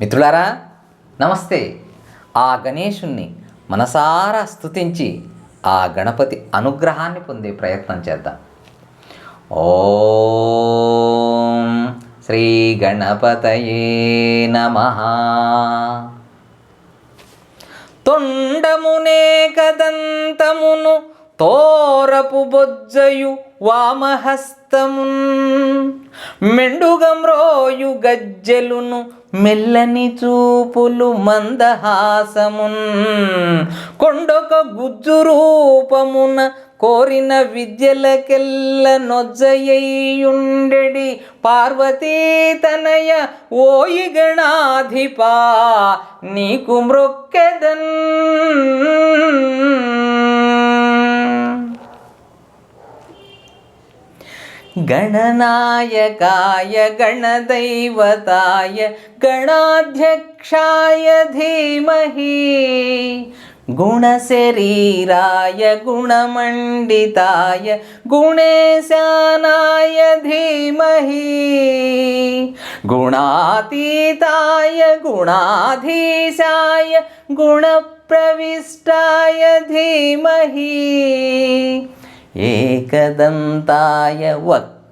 మిత్రులారా నమస్తే. ఆ గణేశుణ్ణి మనసారా స్తుతించి ఆ గణపతి అనుగ్రహాన్ని పొందే ప్రయత్నం చేద్దాం. ఓం శ్రీ గణపతయే నమ. తొండమునే కదంతమును తోరపు బొజ్జయు వామహస్తమున్ మెండుగమ్రోయు గజ్జెలును మెల్లని చూపులు మందహాసమున్ కొండొక గుజ్జు రూపమున కోరిన విద్యలకెల్ల నొజ్జయ్యుండెడి పార్వతీ తనయ ఓయి గణాధిపా నీకు మ్రొక్కెదన్ गणनायकाय गणदैवताय गणाध्यक्षाय धीमहि गुणशरीराय गुणमण्डिताय गुणेशानाय धीमहि गुणातीताय गुणाधीशाय गुणप्रविष्टाय धीमहि एकदन्ताय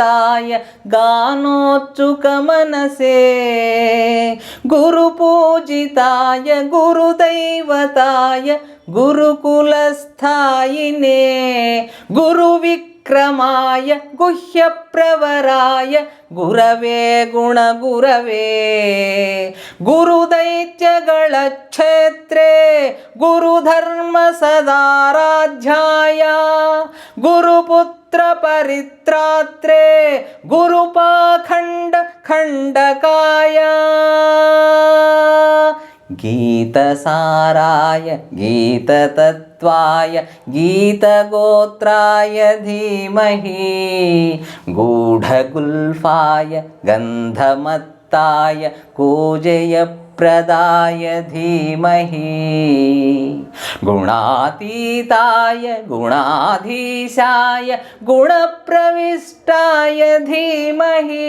భక్తాయ గానోత్సుకమనసే గురుపూజితాయ గురుదైవతాయ గురుకులస్థాయినే గురువిక్ விக்ரமாய குஹ்யப்பிரவராய குரவே குணகுரவே गुरुदैत्यगणक्षेत्रे गुरुधर्मसदाराध्याय गुरुपुत्रपरित्रात्रे गुरुपाखण्डखण्डकाया गीतसाराय गीततत्त्वाय गीतगोत्राय धीमहि गूढगुल्फाय गन्धमत्ताय कूजयप्रदाय धीमहि गुणातीताय गुणाधीशाय गुणप्रविष्टाय धीमहि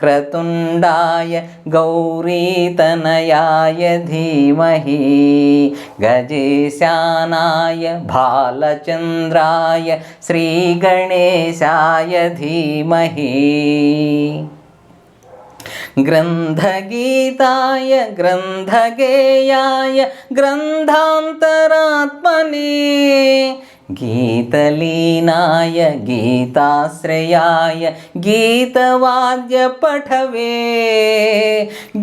वक्रतुण्डाय गौरीतनयाय धीमहि गजेशानाय भालचन्द्राय श्रीगणेशाय धीमहि ग्रन्थगीताय ग्रन्थगेयाय ग्रन्थान्तरात्मने गीतलीनाय गीताश्रयाय गीतवाद्यपठवे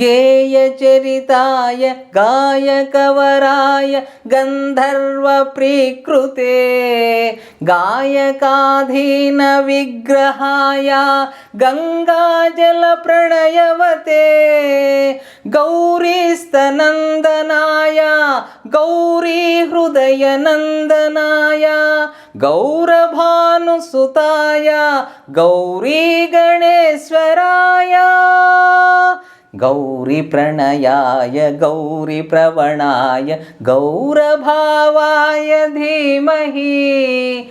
गेयचरिताय गायकवराय गन्धर्वप्रीकृते गायकाधीनविग्रहाय गङ्गाजलप्रणयवते गौरीस्तनन्दनाय गौरीहृदयनन्दनाय गौरभानुसुताय गौरीगणेश्वराय। गौरीप्रणयाय गौरीप्रवणाय गौरभावाय धीमहि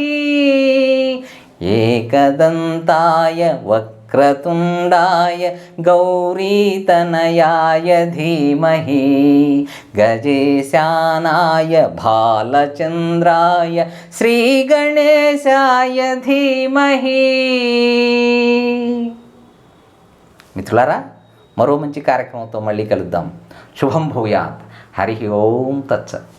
ధీమహి ఏకదంతాయ వక్రతుండాయ గౌరీతనయాయ ధీమహి గజేశానాయ బాలచంద్రాయ శ్రీగణేశాయ ధీమహి మిత్రులారా మరో మంచి కార్యక్రమంతో మళ్ళీ కలుద్దాం శుభం భూయాత్ హరి ఓం తత్సత్